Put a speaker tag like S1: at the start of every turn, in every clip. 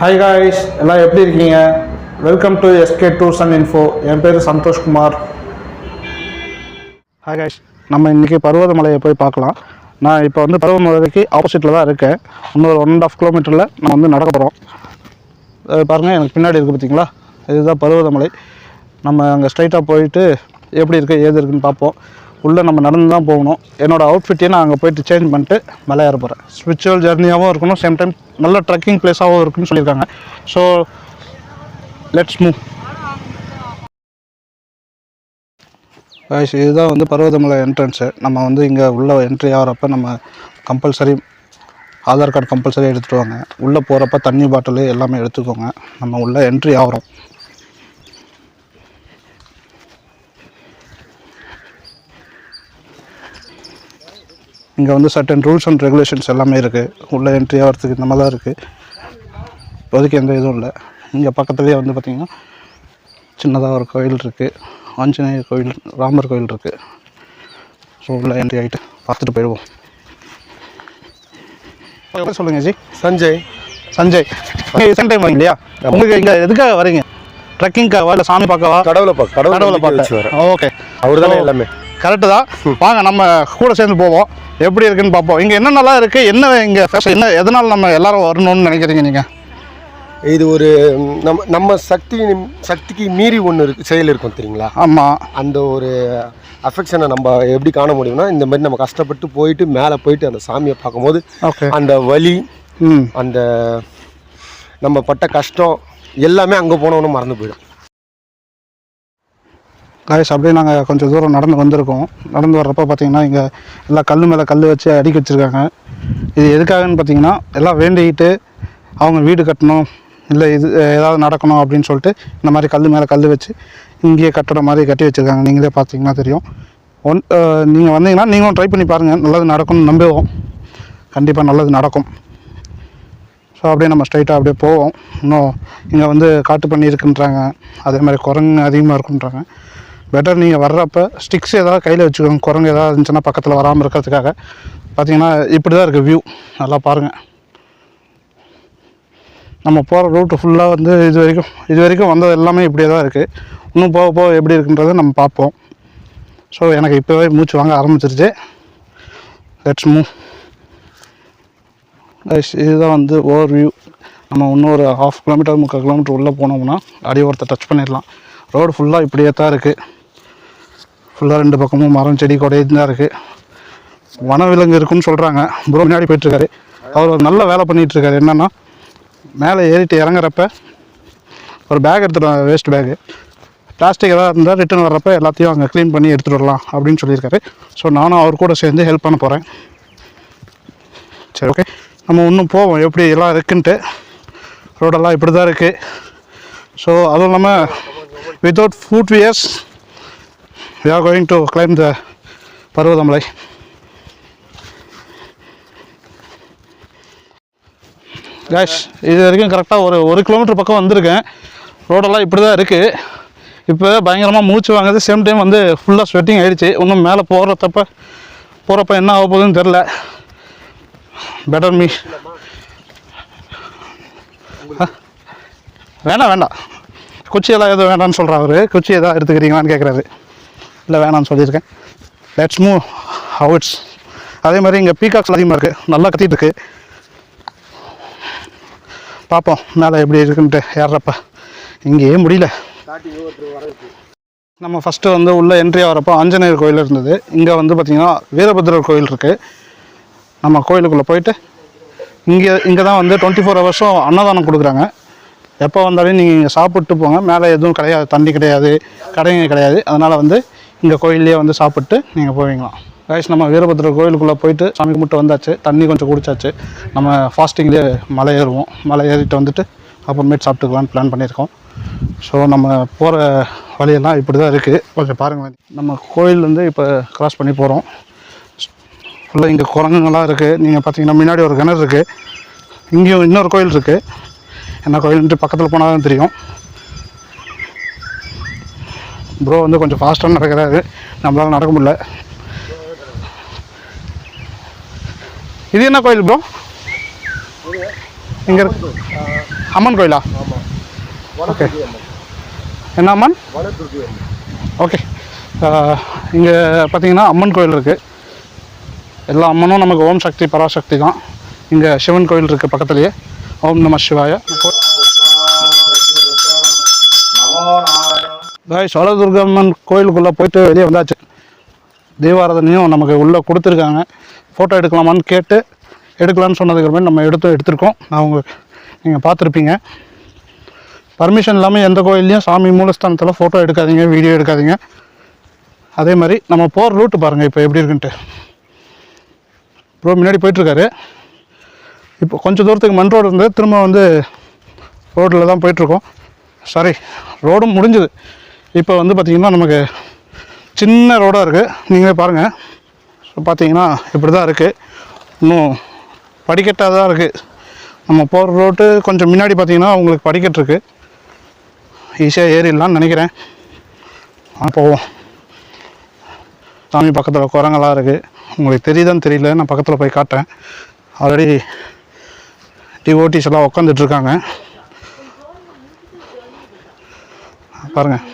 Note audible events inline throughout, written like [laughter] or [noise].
S1: Hi guys எல்லாம் எப்படி இருக்கீங்க? Welcome to SK tours and info என் பேர் சந்தோஷ்குமார் ஹாய் காய்ஸ் நம்ம இன்றைக்கி பருவதமலையை போய் பார்க்கலாம். நான் இப்போ வந்து பருவமலைக்கு ஆப்போசிட்டில் தான் இருக்கேன். இன்னொரு ஒன் அண்ட் ஆஃப் கிலோமீட்டரில் நான் வந்து நடக்க போகிறோம் பாருங்கள் எனக்கு பின்னாடி இருக்குது பார்த்தீங்களா இதுதான் பருவதமலை நம்ம அங்கே ஸ்ட்ரைட்டாக போயிட்டு எப்படி இருக்குது ஏது இருக்குதுன்னு பார்ப்போம். உள்ளே நம்ம நடந்து தான் போகணும். என்னோடய அவுட்ஃபிட்டையும் நான் அங்கே போயிட்டு சேஞ்ச் பண்ணிட்டு மலை ஏற போகிறேன் ஸ்பிரிச்சுவல் ஜர்னியாகவும் இருக்கணும். சேம் டைம் நல்ல ட்ரெக்கிங் பிளேஸாகவும் இருக்குன்னு சொல்லியிருக்காங்க. ஸோ லெட்ஸ் மூவ் இதுதான் வந்து பர்வதமலை என்ட்ரன்ஸு நம்ம வந்து இங்கே உள்ளே என்ட்ரி ஆகிறப்ப நம்ம கம்பல்சரி ஆதார் கார்டு கம்பல்சரி எடுத்துகிட்டு வாங்க. உள்ளே போகிறப்ப தண்ணி பாட்டிலு எல்லாமே எடுத்துக்கோங்க. நம்ம உள்ளே என்ட்ரி ஆகிறோம். இங்கே வந்து சர்டன் ரூல்ஸ் அண்ட் ரெகுலேஷன்ஸ் எல்லாமே இருக்குது உள்ளே என்ட்ரி ஆகிறதுக்கு இந்த மாதிரி தான் இருக்குது இப்போதைக்கு எந்த இதுவும் இல்லை. இங்கே பக்கத்துலேயே வந்து பார்த்திங்கன்னா சின்னதாக ஒரு கோயில் இருக்குது ஆஞ்சநேயர் கோயில் ராமர் கோயில் இருக்குது ஸோ உள்ளே என்ட்ரி ஆகிட்டு பார்த்துட்டு போயிடுவோம். சொல்லுங்கள் ஜி.
S2: சஞ்சய்.
S1: சஞ்சய். செகண்ட் டைம் வரீங்க இல்லையா? உங்களுக்கு இங்கே எதுக்காக வரீங்க? ட்ரெக்கிங்காக இல்லை சாமி பார்க்கவா?
S2: கடவுளை பார்க்க
S1: கடவுளை
S2: பார்க்க.
S1: ஓகே
S2: அவர் தானே எல்லாமே.
S1: கரெக்டு தான். வாங்க நம்ம கூட சேர்ந்து போவோம். எப்படி இருக்குன்னு பார்ப்போம். இங்கே என்னென்னலாம் இருக்குது என்ன இங்கே என்ன எதனால் நம்ம எல்லாரும் வரணும்னு நினைக்கிறீங்க நீங்கள்
S2: இது ஒரு நம்ம நம்ம சக்தி சக்திக்கு மீறி ஒன்று இருக்கு செயல் இருக்கும் தெரியுங்களா?
S1: ஆமாம்
S2: அந்த ஒரு அஃபெக்ஷனை நம்ம எப்படி காண முடியும்னா இந்த மாதிரி நம்ம கஷ்டப்பட்டு போயிட்டு மேலே போயிட்டு அந்த சாமியை பார்க்கும்போது அந்த வலி அந்த நம்ம பட்ட கஷ்டம் எல்லாமே அங்கே போனவொன்னு மறந்து போயிடும்.
S1: காய்ஸ் அப்படியே நாங்கள் கொஞ்சம் தூரம் நடந்து வந்திருக்கோம். நடந்து வர்றப்ப பார்த்தீங்கன்னா இங்கே எல்லாம் கல் மேலே கல் வச்சு அடிக்க வச்சுருக்காங்க. இது எதுக்காகன்னு பார்த்தீங்கன்னா எல்லாம் வேண்டிக்கிட்டு அவங்க வீடு கட்டணும் இல்லை இது ஏதாவது நடக்கணும் அப்படின்னு சொல்லிட்டு இந்த மாதிரி கல் மேலே கல் வச்சு இங்கேயே கட்டுற மாதிரி கட்டி வச்சுருக்காங்க. நீங்களே பார்த்தீங்கன்னா தெரியும். ஒன் நீங்கள் வந்தீங்கன்னா நீங்களும் ட்ரை பண்ணி பாருங்கள் நல்லது நடக்கும்னு நம்புவோம். கண்டிப்பாக நல்லது நடக்கும். ஸோ அப்படியே நம்ம ஸ்ட்ரைட்டாக அப்படியே போவோம். இன்னும் இங்கே வந்து காட்டு பண்ணி இருக்குன்றாங்க. அதே மாதிரி குரங்கு அதிகமாக இருக்குன்றாங்க. பெட்டர் நீங்கள் வர்றப்போ ஸ்டிக்ஸ் ஏதாவது கையில் வச்சுக்கோங்க. குரங்கு ஏதாவது இருந்துச்சுன்னா பக்கத்தில் வராமல் இருக்கிறதுக்காக. பார்த்தீங்கன்னா இப்படி தான் இருக்குது வியூ நல்லா பாருங்கள் நம்ம போகிற ரூட்டு ஃபுல்லாக வந்து இது வரைக்கும் இது வரைக்கும் வந்தது எல்லாமே இப்படியே தான் இருக்குது இன்னும் போக போக எப்படி இருக்குன்றதை நம்ம பார்ப்போம். ஸோ எனக்கு இப்போவே மூச்சு வாங்க ஆரம்பிச்சிருச்சு. லெட்ஸ் மூவ் இதுதான் வந்து ஓவர் வியூ நம்ம இன்னும் ஒரு ஹாஃப் கிலோமீட்டர் முக்கால் கிலோமீட்டர் உள்ளே போனோம்னா அடியோரத்தை டச் பண்ணிடலாம். ரோடு ஃபுல்லாக இப்படியே தான் இருக்குது ஃபுல்லாக ரெண்டு பக்கமும் மரம் செடி கொடை தான் இருக்குது வனவிலங்கு இருக்குன்னு சொல்கிறாங்க ப்ரோ முன்னாடி போயிட்டுருக்காரு. அவர் ஒரு நல்ல வேலை பண்ணிகிட்ருக்காரு என்னென்னா மேலே ஏறிட்டு இறங்குறப்ப ஒரு பேக் எடுத்துகிட்டு வேஸ்ட் பேக்கு பிளாஸ்டிக் எதாவது இருந்தால் ரிட்டர்ன் வர்றப்ப எல்லாத்தையும் அங்கே க்ளீன் பண்ணி எடுத்துகிட்டு வரலாம் அப்படின்னு சொல்லியிருக்காரு. ஸோ நானும் அவர் கூட சேர்ந்து ஹெல்ப் பண்ண போகிறேன் சரி ஓகே நம்ம இன்னும் போவோம். எப்படி எல்லாம் இருக்குன்ட்டு. ரோடெல்லாம் இப்படி தான் இருக்குது ஸோ அதுவும் இல்லாமல் without foot wears we are going to climb the Parvathamalai cash இது வரைக்கும் கரெக்டாக ஒரு ஒரு கிலோமீட்டர் பக்கம் வந்திருக்கேன். ரோடெல்லாம் இப்படி தான் இருக்குது இப்போ பயங்கரமாக மூச்சு வாங்குது சேம் டைம் வந்து ஃபுல்லாக ஸ்வெட்டிங் ஆகிடுச்சு இன்னும் மேலே போகிறப்ப போகிறப்ப என்ன ஆக போகுதுன்னு தெரில பெட்டர் மீ வேண்டாம் வேண்டாம் குச்சியெல்லாம் எதுவும் வேண்டாம்னு சொல்கிறார் அவர் குச்சி எதாவது எடுத்துக்கிறீங்களான்னு கேட்குறாரு இல்லை வேணாம்னு சொல்லியிருக்கேன். லெட்ஸ் மூவ் ஹவுட்ஸ் அதே மாதிரி இங்கே பீகாக்ஸ் அதிகமாக இருக்குது நல்லா கத்திட்டு இருக்கு. பார்ப்போம் மேலே எப்படி இருக்குன்ட்டு ஏறுறப்ப. இங்கேயே முடியல. நம்ம ஃபஸ்ட்டு வந்து உள்ளே என்ட்ரி ஆகிறப்போ ஆஞ்சநேயர் கோயில் இருந்தது. இங்கே வந்து பார்த்திங்கன்னா வீரபத்ரர் கோயில் இருக்குது நம்ம கோயிலுக்குள்ளே போயிட்டு இங்கே இங்கே தான் வந்து டுவெண்ட்டி ஃபோர் ஹவர்ஸும் அன்னதானம் கொடுக்குறாங்க. எப்போ வந்தாலும் நீங்கள் இங்கே சாப்பிட்டு போங்க. மேலே எதுவும் கிடையாது. தண்ணி கிடையாது. கடைங்க கிடையாது. அதனால் வந்து இங்கே கோயிலே வந்து சாப்பிட்டு நீங்கள் போவீங்களாம். கைஸ் நம்ம வீரபத்ரர் கோயிலுக்குள்ளே போயிட்டு சாமி கும்பிட்டு வந்தாச்சு. தண்ணி கொஞ்சம் குடிச்சாச்சு. நம்ம ஃபாஸ்டிங்லேயே மலை ஏறுவோம். மலை ஏறிட்டு வந்துட்டு அப்புறமேட்டு சாப்பிட்டுக்கலான்னு பிளான் பண்ணியிருக்கோம். ஸோ நம்ம போகிற வழியெல்லாம் இப்படி தான் இருக்குது கொஞ்சம் பாருங்கள் நம்ம கோயிலேருந்து இப்போ க்ராஸ் பண்ணி போகிறோம் ஃபுல்லாக இங்கே குரங்குங்கள்லாம் இருக்குது நீங்கள் பார்த்தீங்கன்னா முன்னாடி ஒரு கிணறு இருக்குது இங்கேயும் இன்னொரு கோயில் இருக்குது என்ன கோயில்ன்ட்டு பக்கத்தில் போனால் தான் தெரியும். ப்ரோ வந்து கொஞ்சம் ஃபாஸ்ட்டாக நடக்கிறாரு. நம்மளால் நடக்க முடியல. இது என்ன கோயில் ப்ரோ இங்கே இருக்கு. அம்மன் கோயிலா?
S2: ஓகே
S1: என்ன அம்மன்?
S2: அம்மன்
S1: ஓகே இங்கே பார்த்தீங்கன்னா அம்மன் கோயில் இருக்குது எல்லா அம்மனும் நமக்கு ஓம் சக்தி பராசக்தி தான். இங்கே சிவன் கோயில் இருக்குது பக்கத்துலேயே. ஓம் நம சிவாய. பாய் சோழதுர்கம்மன் கோயிலுக்குள்ளே போயிட்டு வெளியே வந்தாச்சு. தீபாரதனையும் நமக்கு உள்ளே கொடுத்துருக்காங்க. ஃபோட்டோ எடுக்கலாமான்னு கேட்டு எடுக்கலான்னு சொன்னதுக்கப்புறமே நம்ம எடுத்து எடுத்திருக்கோம். நான் உங்களுக்கு நீங்கள் பார்த்துருப்பீங்க. பர்மிஷன் இல்லாமல் எந்த கோயில்லையும் சாமி மூலஸ்தானத்தில் ஃபோட்டோ எடுக்காதீங்க வீடியோ எடுக்காதீங்க. அதே மாதிரி நம்ம போகிற ரூட்டு பாருங்கள் இப்போ எப்படி இருக்குன்ட்டு. ப்ரோ முன்னாடி போயிட்டுருக்காரு. இப்போ கொஞ்சம் தூரத்துக்கு மண் ரோடு இருந்து திரும்ப வந்து ரோட்டில் தான் போயிட்டுருக்கோம். சாரி ரோடும் முடிஞ்சுது. இப்போ வந்து பார்த்திங்கன்னா நமக்கு சின்ன ரோடாக இருக்குது நீங்களே பாருங்கள் ஸோ பார்த்தீங்கன்னா இப்படி தான் இருக்குது இன்னும் படிக்கட்டாக தான் இருக்குது நம்ம போகிற ரோட்டு கொஞ்சம் முன்னாடி பார்த்தீங்கன்னா உங்களுக்கு படிக்கட்டு இருக்குது ஈஸியாக ஏறிடலாம்னு நினைக்கிறேன். ஆ போவோம். சாமி பக்கத்தில் குரங்கெல்லாம் இருக்குது உங்களுக்கு தெரியுதான்னு தெரியல. நான் பக்கத்தில் போய் காட்டேன் ஆல்ரெடி டிஓடிஸ் எல்லாம் உக்காந்துட்ருக்காங்க பாருங்கள்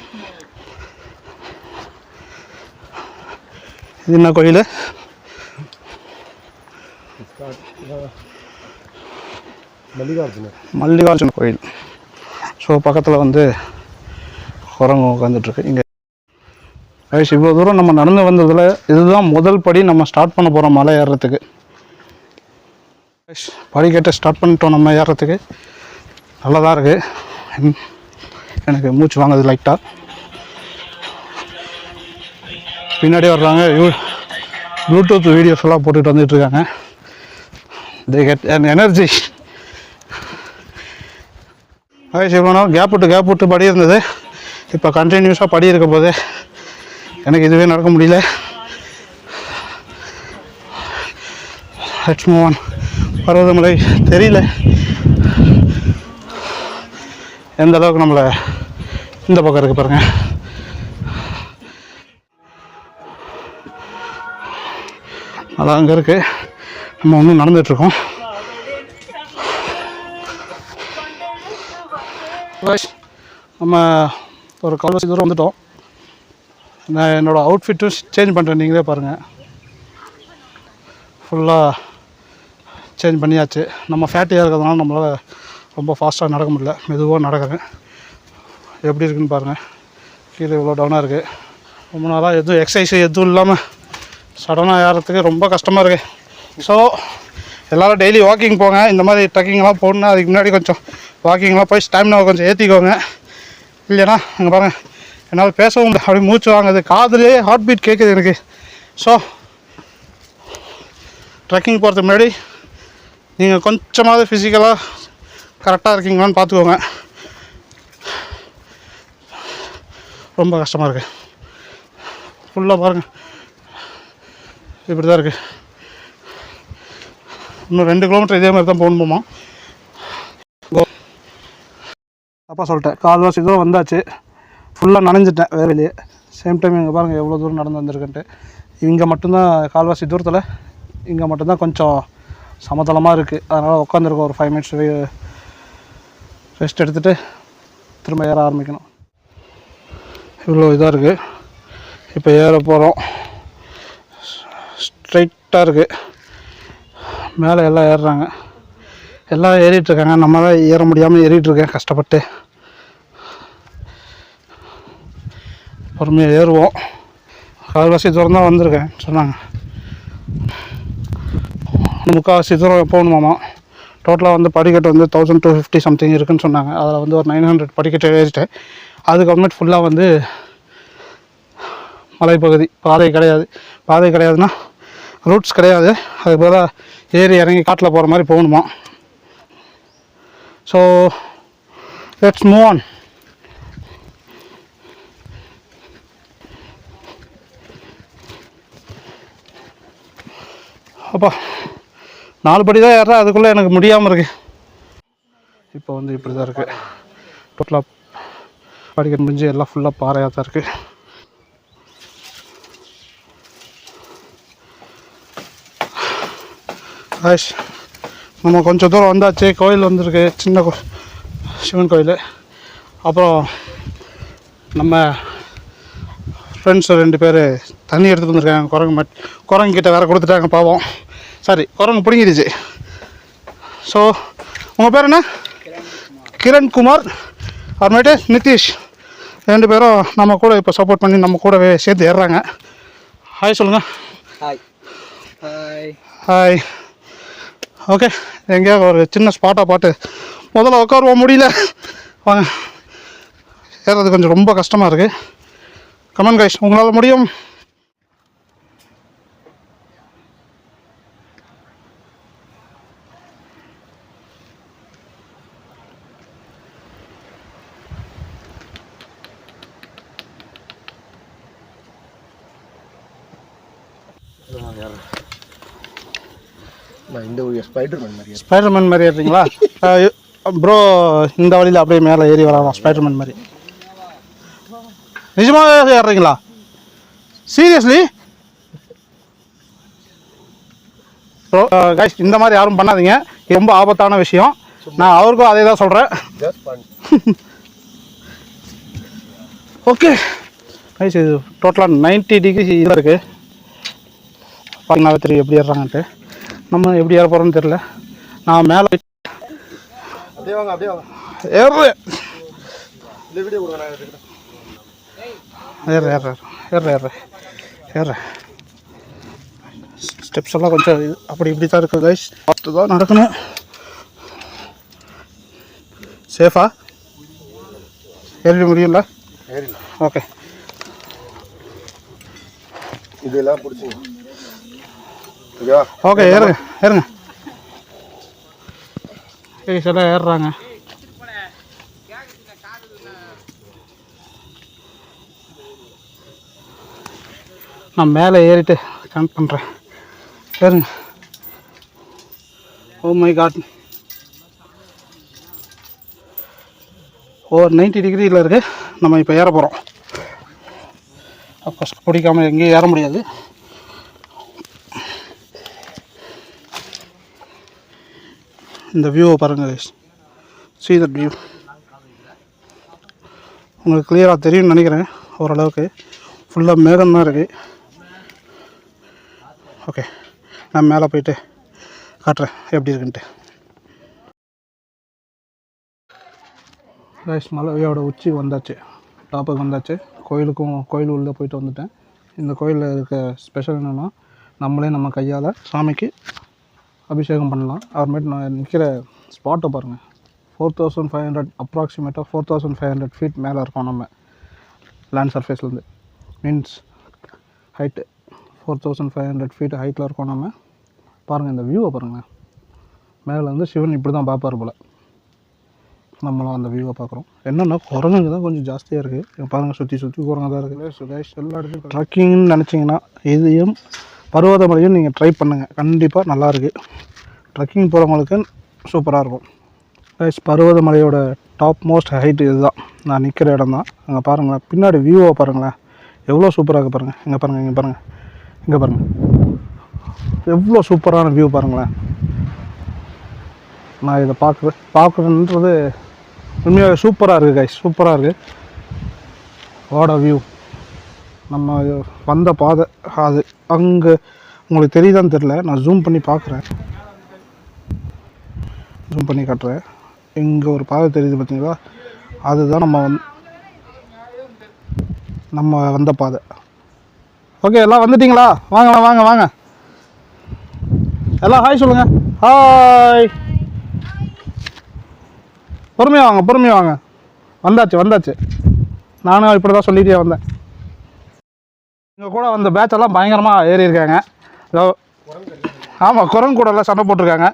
S1: இது என்ன கோயில்?
S2: மல்லிகார்ஜுனர்
S1: மல்லிகார்ஜுன கோயில். ஸோ பக்கத்தில் வந்து குரங்கு உட்காந்துட்ருக்கு இங்கே ரைஸ் இவ்வளோ தூரம் நம்ம நடந்து வந்ததில் இதுதான் முதல் படி நம்ம ஸ்டார்ட் பண்ண போகிறோம் மலை ஏறுறதுக்கு. படிக்கட்டை ஸ்டார்ட் பண்ணிட்டோம் நம்ம ஏறுறதுக்கு. நல்லா தான் இருக்குது எனக்கு மூச்சு வாங்குது லைட்டாக பின்னாடி வர்றாங்க ப்ளூடூத் வீடியோஸ் எல்லாம் போட்டுட்டு வந்துட்டு இருக்காங்க. தே கெட் அண்ட் எனர்ஜி வயசு இவ்வளோ கேப் விட்டு கேப் விட்டு படி இருந்தது. இப்போ கண்டினியூஸாக படி இருக்க போது எனக்கு இதுவே நடக்க முடியல. லட்சுமி மோகன் பர்வதமலை தெரியல. எந்த அளவுக்கு நம்மளை இந்த பக்கம் இருக்குது பாருங்கள் அதான் அங்கே இருக்குது நம்ம இன்னும் நடந்துகிட்ருக்கோம் நம்ம ஒரு கால்வாசி தூரம் வந்துட்டோம். நான் என்னோடய அவுட்ஃபிட்டும் சேஞ்ச் பண்ணுறேன் நீங்களே பாருங்கள் ஃபுல்லாக சேஞ்ச் பண்ணியாச்சு. நம்ம ஃபேட்டியாக இருக்கிறதுனால நம்மளால் ரொம்ப ஃபாஸ்ட்டாக நடக்க முடியல. மெதுவாக நடக்கிறேன். எப்படி இருக்குன்னு பாருங்கள் கீழே இவ்வளோ டவுனாக இருக்குது ரொம்ப நாளாக எதுவும் எக்ஸசைஸ் எதுவும் இல்லாமல் சடனாக ஏறத்துக்கு ரொம்ப கஷ்டமாக இருக்குது ஸோ எல்லோரும் டெய்லி வாக்கிங் போங்க. இந்த மாதிரி ட்ரெக்கிங்லாம் போகணுன்னா அதுக்கு முன்னாடி கொஞ்சம் வாக்கிங்லாம் போய் ஸ்டாமினாவை கொஞ்சம் ஏற்றிக்கோங்க இல்லைன்னா அங்கே பாருங்கள் என்னால் பேசவும் அப்படி மூச்சு வாங்குது. காதுலேயே ஹார்ட் பீட் கேட்குது எனக்கு. ஸோ ட்ரெக்கிங் போகிறதுக்கு முன்னாடி நீங்கள் கொஞ்சமாவது ஃபிசிக்கலாக கரெக்டாக இருக்கீங்களான்னு பார்த்துக்கோங்க. ரொம்ப கஷ்டமாக இருக்குது ஃபுல்லாக பாருங்கள் இப்படி தான் இருக்குது இன்னும் ரெண்டு கிலோமீட்டர் இதே மாதிரி தான் போகணுமா தப்பாக சொல்லிட்டேன் கால்வாசி தூரம் வந்தாச்சு. ஃபுல்லாக நனைஞ்சிட்டேன் வேறு வெளியே சேம் டைம் இங்கே பாருங்கள் எவ்வளோ தூரம் நடந்து வந்திருக்குன்ட்டு. இங்கே மட்டும்தான் கால்வாசி தூரத்தில் இங்கே மட்டும்தான் கொஞ்சம் சமதளமாக இருக்குது அதனால் உட்காந்துருக்கோம் ஒரு ஃபைவ் மினிட்ஸ் ரெஸ்ட் எடுத்துகிட்டு திரும்ப ஏற ஆரம்பிக்கணும். இவ்வளோ இதாக இருக்குது இப்போ ஏற போகிறோம் ஸ்ட்ரைட்டாக இருக்குது மேலே எல்லாம் ஏறுறாங்க. எல்லாம் ஏறிட்டுருக்காங்க நம்ம தான் ஏற முடியாமல் ஏறிட்டுருக்கேன் கஷ்டப்பட்டு. பொறுமையாக ஏறுவோம். கால்வாசி தூரம் தான் வந்திருக்கேன் சொன்னாங்க. முக்கால்வாசி தூரம் போகணுமாமா? டோட்டலாக வந்து படிக்கட்டு வந்து தௌசண்ட் டூ ஃபிஃப்டி சம்திங் இருக்குதுன்னு சொன்னாங்க. அதில் வந்து ஒரு நைன் ஹண்ட்ரட் படிக்கட்டு ஏறிட்டேன். அதுக்கப்புறமேட்டு ஃபுல்லாக வந்து மலைப்பகுதி. பாதை கிடையாது. பாதை கிடையாதுன்னா ரூட்ஸ் கிடையாது. அதுக்கு பதிலாக ஏறி இறங்கி காட்டில் போகிற மாதிரி போகணுமா. ஸோ லெட்ஸ் மூவ் ஆன் அப்பா நாலு படி தான் ஏறா அதுக்குள்ளே எனக்கு முடியாமல் இருக்கு. இப்போ வந்து இப்படி தான் இருக்குது டோட்டலாக படிக்க முடிஞ்சு எல்லாம் ஃபுல்லாக பாறையாக தான் இருக்குது ஆஷ் நம்ம கொஞ்சம் தூரம் வந்தாச்சு கோயில் வந்திருக்கு சின்ன கோ சிவன் கோயில். அப்புறம் நம்ம ஃப்ரெண்ட்ஸ் ரெண்டு பேர் தண்ணி எடுத்துகிட்டு வந்திருக்காங்க குரங்கு மட் குரங்கு கிட்ட வேறு கொடுத்துட்டாங்க பாவம். சாரி குரங்கு பிடுங்கிடுச்சு. ஸோ உங்கள் பேர் என்ன? கிரண்குமார் அப்புறமேட்டு நிதிஷ். ரெண்டு பேரும் நம்ம கூட இப்போ சப்போர்ட் பண்ணி நம்ம கூடவே சேர்த்து ஏறுறாங்க. ஹாய் சொல்லுங்கள்
S3: ஹாய் ஹாய்
S1: ஹாய் ஓகே எங்கேயா ஒரு சின்ன ஸ்பாட்டாக பாட்டு முதல்ல உட்காருவோம் முடியல. வாங்க. ஏறது கொஞ்சம் ரொம்ப கஷ்டமாக இருக்குது கமன் கைஸ் உங்களால் முடியும்.
S2: நான் இந்த ஒரு ஸ்பைடர்மேன் மாதிரி
S1: ஸ்பைடர்மேன் மாதிரி ஏறுறீங்களா? [laughs] ப்ரோ இந்த வழியில் அப்படியே மேலே ஏறி வரலாம் ஸ்பைடர்மேன் மாதிரி. நிஜமாவே ஏறுறீங்களா? சீரியஸ்லி ப்ரோ கைஸ் இந்த மாதிரி யாரும் பண்ணாதீங்க. இது ரொம்ப ஆபத்தான விஷயம். நான் அவருக்கும் அதே தான் சொல்கிறேன் ஓகே கைஸ் இது டோட்டலாக நைன்ட்டி டிகிரி இதில் இருக்குது பார்த்தீங்கன்னா தெரியும் எப்படி ஏறுறாங்கன்ட்டு. நம்ம எப்படி ஏற போகிறோம்னு தெரில நான் மேலே
S2: அப்படியே வாங்க அப்படியே வாங்க.
S1: ஏறுறேன் ஏற ஏற ஏற ஏற ஏற ஸ்டெப்ஸ் எல்லாம் கொஞ்சம் இது அப்படி இப்படி தான் இருக்குது கைஸ் பார்த்து தான் நடக்கணும் சேஃபா ஏறிட முடியும்ல? ஓகே
S2: இதெல்லாம் பிடிச்சிங்க
S1: ஓகே ஏறுங்க ஏறுங்க. கைஸ் எல்லாம் ஏறுறாங்க. நான் மேலே ஏறிட்டு கனெக்ட் பண்ணுறேன் ஏறுங்க. Oh my God over ninety டிகிரியில் இருக்குது நம்ம இப்போ ஏற போகிறோம் ஃபஸ்ட் பிடிக்காமல் எங்கேயும் ஏற முடியாது. இந்த வியூவை பாருங்கள் கைஸ் சீ தட் வியூ உங்களுக்கு கிளியராக தெரியும்னு நினைக்கிறேன் ஓரளவுக்கு. ஃபுல்லாக மேகம் தான் இருக்குது ஓகே நான் மேலே போயிட்டு காட்டுறேன் எப்படி இருக்குன்ட்டு. கைஸ் மலையோட உச்சி வந்தாச்சு. டாப்புக்கு வந்தாச்சு. கோயிலுக்கும் கோயில் உள்ளே போயிட்டு வந்துட்டேன். இந்த கோயிலில் இருக்க ஸ்பெஷல் என்னென்னா நம்மளே நம்ம கையால் சாமிக்கு அபிஷேகம் பண்ணலாம். அப்புறமேட்டு நான் நிற்கிற ஸ்பாட்டை பாருங்கள் ஃபோர் தௌசண்ட் ஃபைவ் ஹண்ட்ரட் அப்ராக்சிமேட்டாக four thousand five hundred feet மேலே இருக்கோம் நம்ம. Land சர்ஃபேஸ்லேருந்து means height four thousand five hundred feet ஹைட்டில் இருக்கோம் நம்ம. பாருங்கள் இந்த வியூவை பாருங்கள் மேலே வந்து சிவன் இப்படி தான் பார்ப்பார் போல். நம்மளும் அந்த வியூவை பார்க்குறோம். என்னென்னா குரங்குங்க தான் கொஞ்சம் ஜாஸ்தியாக இருக்குது பாருங்கள் சுற்றி சுற்றி குரங்கு தான் இருக்குது சுரேஷ் எல்லா இடத்துலையும் ட்ரக்கிங்னு நினச்சிங்கன்னா இதையும் பருவதமலையும் நீங்கள் ட்ரை பண்ணுங்கள் கண்டிப்பாக நல்லாயிருக்கு ட்ரெக்கிங் ட்ரக்கிங் போகிறவங்களுக்கு சூப்பராக இருக்கும். கைஸ் பருவதமலையோட டாப் மோஸ்ட் ஹைட் இதுதான். நான் நிற்கிற இடம் தான் அங்கே பாருங்களேன். பின்னாடி வியூவை பாருங்களேன். எவ்வளோ சூப்பராக இருக்குது பாருங்கள் இங்கே பாருங்கள் இங்கே பாருங்கள் இங்கே பாருங்கள் எவ்வளோ சூப்பரான வியூ பாருங்களேன். நான் இதை பார்க்குறேன் பார்க்குறேன்றது உண்மையாக சூப்பராக இருக்குது கைஸ் சூப்பராக இருக்குது வாட வியூ நம்ம வந்த பாதை அது. அங்கே உங்களுக்கு தெரியுதான்னு தெரில நான் ஜூம் பண்ணி பார்க்குறேன். ஜூம் பண்ணி காட்டுறேன். இங்கே ஒரு பாதை தெரியுது பார்த்தீங்களா அதுதான் நம்ம வந் நம்ம வந்த பாதை. ஓகே எல்லாம் வந்துட்டிங்களா? வாங்கண்ணா வாங்க வாங்க எல்லாம் ஹாய் சொல்லுங்கள் ஹாய் பொறுமையாக வாங்க பொறுமையாக வாங்க. வந்தாச்சு வந்தாச்சு. நானும் இப்படி தான் சொல்லிட்டே வந்தேன். எங்கள் கூட வந்த பேட்ச் எல்லாம் பயங்கரமாக ஏறி இருக்காங்க ஆமாம் குரங்கு கூட எல்லாம் சண்டை போட்டிருக்காங்க.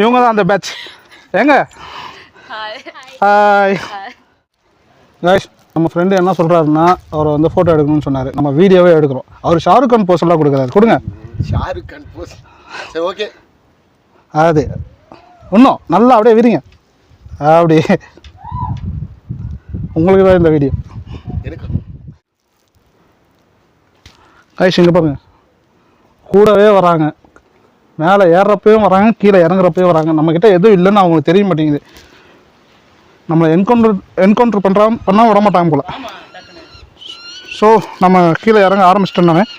S1: இவங்க தான் அந்த பேட்ச் எங்க? ஹாய் கைஸ் நம்ம ஃப்ரெண்டு என்ன சொல்கிறாருன்னா அவரை வந்து ஃபோட்டோ எடுக்கணும்னு சொன்னார். நம்ம வீடியோவே எடுக்கிறோம். அவர் ஷாருக் கான் போஸ் எல்லாம் கொடுக்குறாரு. கொடுங்க.
S2: ஷாருக் கான் போஸ் சரி ஓகே
S1: அது. இன்னும் நல்லா அப்படியே விரிங்க. அப்படி உங்களுக்கு தான் இந்த வீடியோ
S2: எனக்கு
S1: கைஸ் இங்கே பாருங்க. கூடவே வராங்க. மேலே ஏறுறப்பையும் வராங்க கீழே இறங்குறப்பையும் வராங்க. நம்மக்கிட்ட எதுவும் இல்லைன்னு அவங்களுக்கு தெரிய மாட்டேங்குது. நம்மளை என்கவுண்டர் என்கவுண்டர் பண்ணுறா பண்ணால் விட மாட்டாங்க போல். ஸோ நம்ம கீழே இறங்க ஆரம்பிச்சிட்டோம் நான்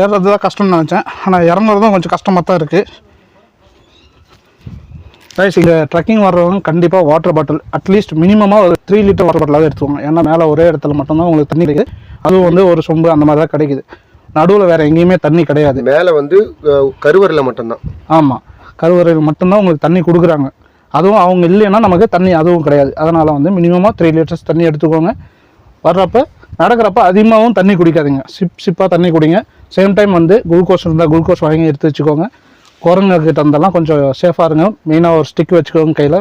S1: ஏறுறது தான் கஷ்டம்னு நினச்சேன். ஆனால் இறங்குறதும் கொஞ்சம் கஷ்டமாக தான் இருக்குது ரைஸ் இங்கே ட்ரெக்கிங் வர்றவங்க கண்டிப்பாக வாட்டர் பாட்டில் அட்லீஸ்ட் மினிமமாக ஒரு த்ரீ லிட்டர் வாட்டர் பாட்டிலாவது எடுத்துவாங்க ஏன்னா மேலே ஒரே இடத்துல மட்டும்தான் உங்களுக்கு தண்ணி இருக்குது. அதுவும் வந்து ஒரு சொம்பு அந்த மாதிரி தான் கிடைக்குது. நடுவில் வேறு எங்கேயுமே தண்ணி கிடையாது.
S2: மேலே வந்து கருவறையில் மட்டும்தான்.
S1: ஆமாம் கருவறையில் மட்டும்தான் உங்களுக்கு தண்ணி கொடுக்குறாங்க. அதுவும் அவங்க இல்லைன்னா நமக்கு தண்ணி அதுவும் கிடையாது. அதனால் வந்து மினிமமாக த்ரீ லிட்டர்ஸ் தண்ணி எடுத்துக்கோங்க. வர்றப்ப நடக்கிறப்ப அதிகமாகவும் தண்ணி குடிக்காதீங்க. சிப் சிப்பாக தண்ணி குடிங்க. சேம் டைம் வந்து குளுக்கோஸ் இருந்தால் குளுக்கோஸ் வாங்கி எடுத்து வச்சுக்கோங்க. குரங்கு கிட்ட இருந்தெல்லாம் கொஞ்சம் சேஃபாக இருங்க. மெயினாக ஒரு ஸ்டிக் வச்சுக்கோங்க கையில்.